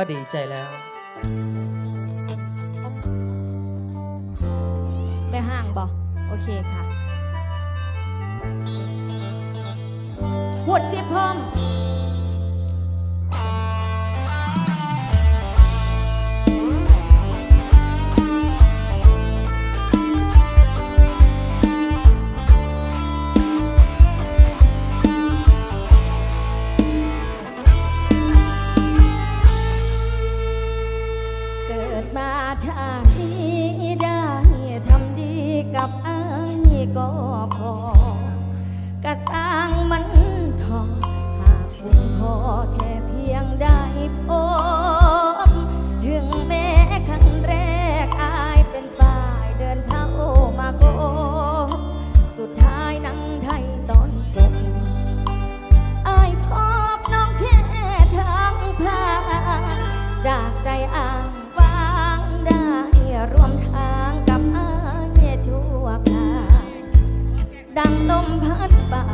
ก็ดีใจแล้ว ชาติได้ทำดีกับอายก็พอ กระสร้างมันทอหากบุญพอแค่เพียงได้พบถึงแม้ครั้งแรกอายเป็นฝ่ายเดินเข้ามาโกสุดท้ายนั่งไทยตอนจบอายพบน้องแค่ทางผ่านจากใจอ่าง ร่วมทางกับอายชั่วคราดังลมพัดเบา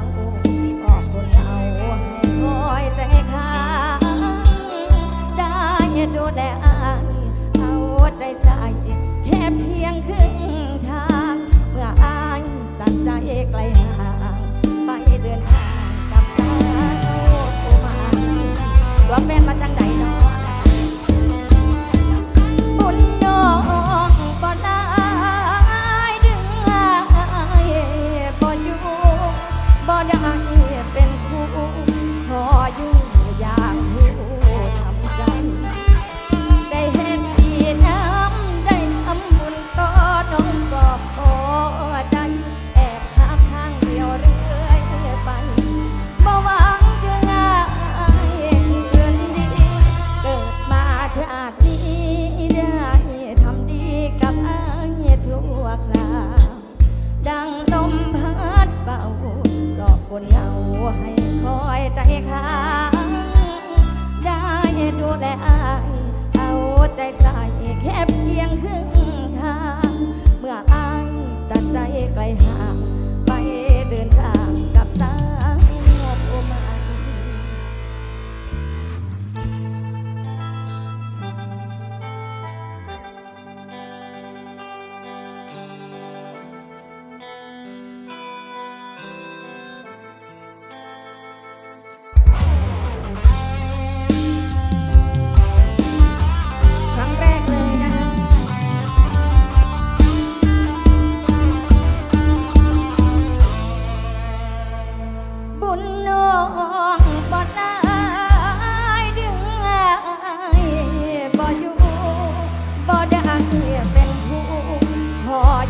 ออกคนเอาให้คอยใจค้างได้ดูแลอายเอาใจใส่แค่เพียงครึ่งทาง เมื่ออายตัดใจไกล แค่เพียงครึ่งทาง เมื่ออายตัดใจไกลห่าง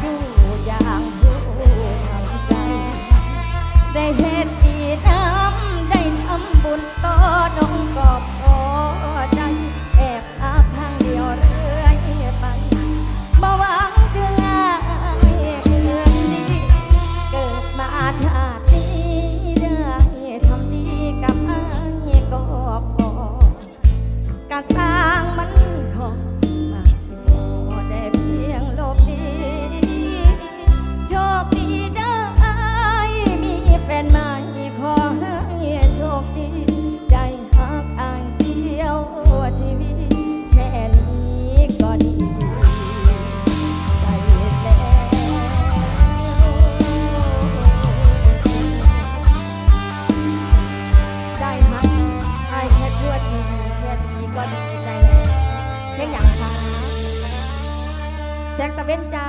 อยู่อย่างผู้ทำใจ ได้เหตุดีน้ำได้ทำบุญต่อน เพลงอย่างคะแซกตะเว้นจ้า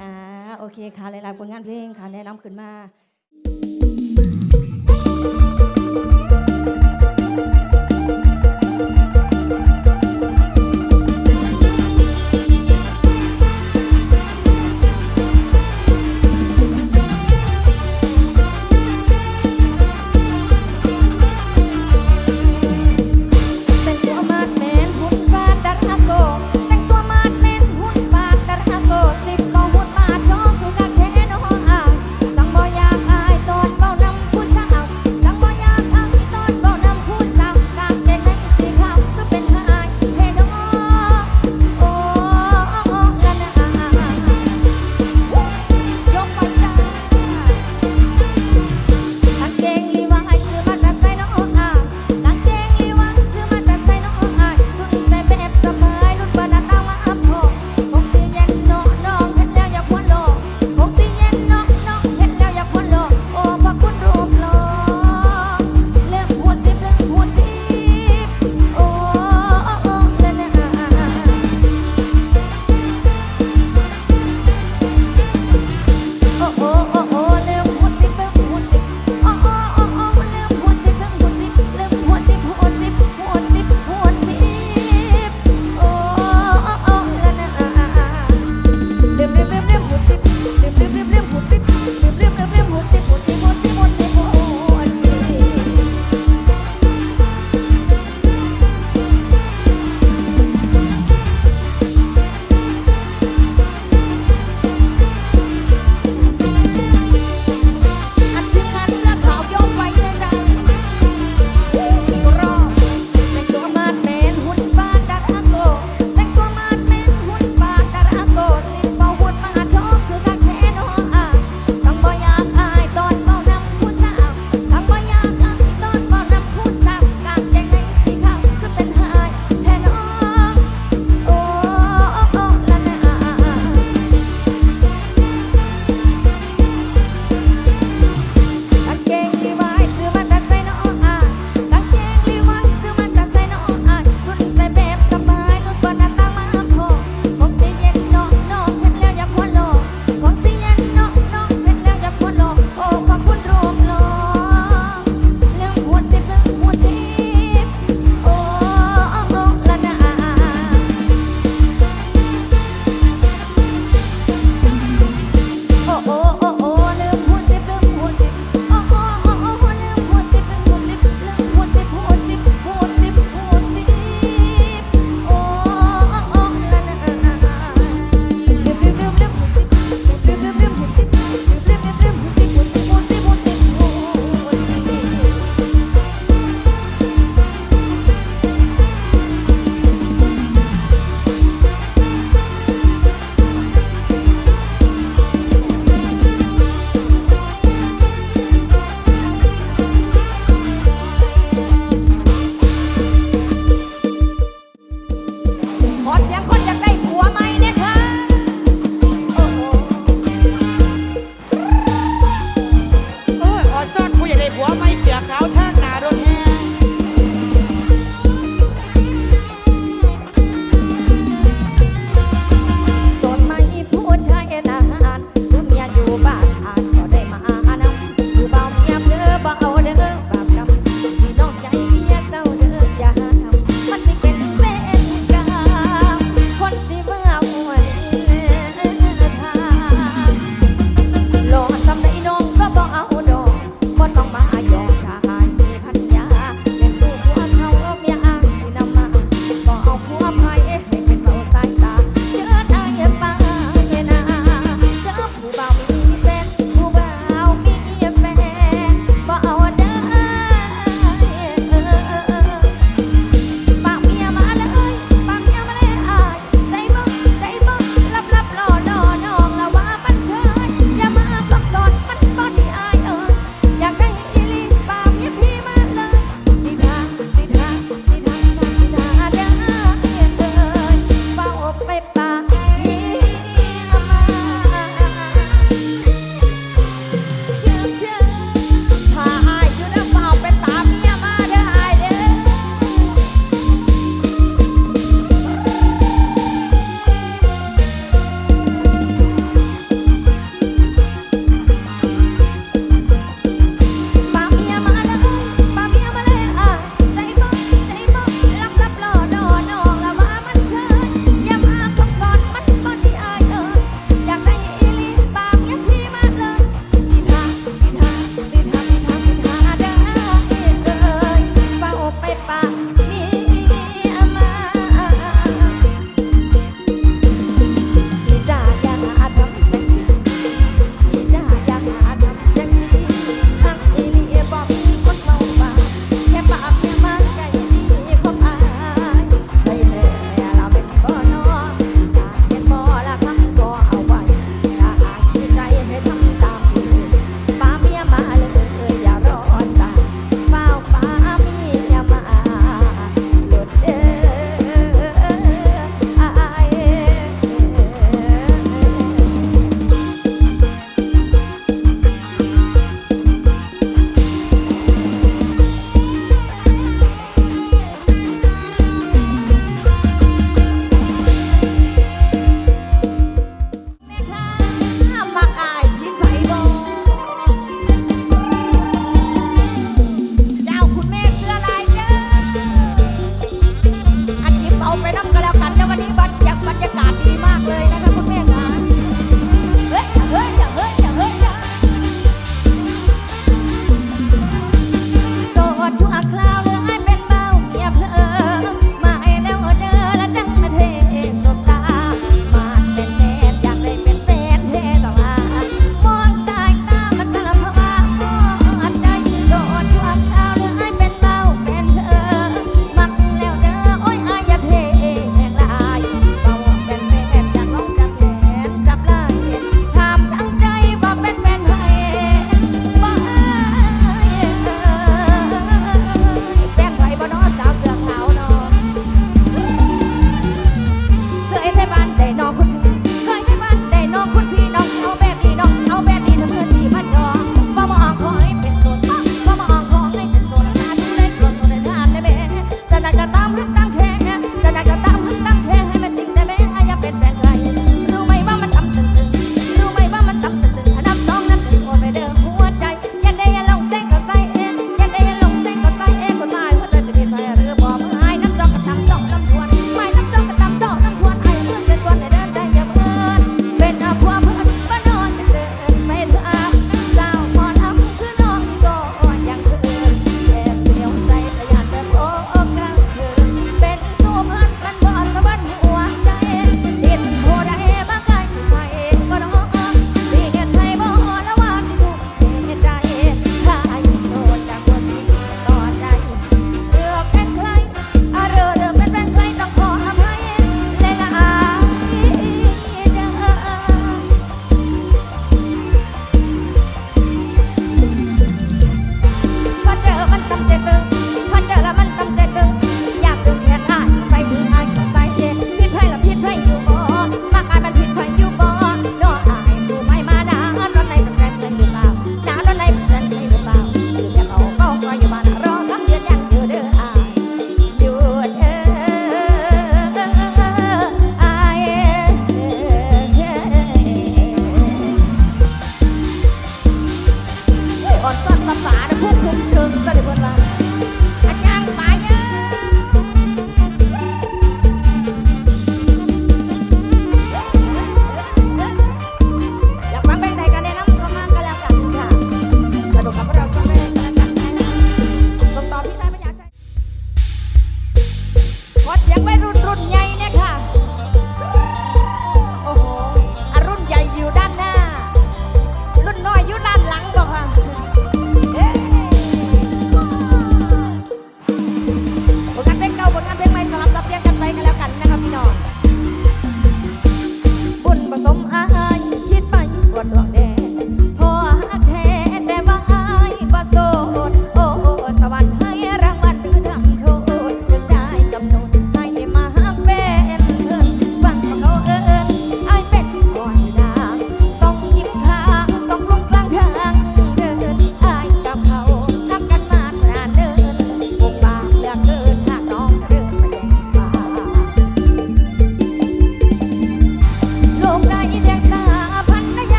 อ่าโอเคค่ะหลายๆผลงานเพลงค่ะแนะนำขึ้นมา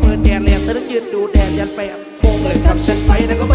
เปิดแดดแรงแต่ต้องยืนดูแดดยันแปดโมงเลยทำฉันไปนะก็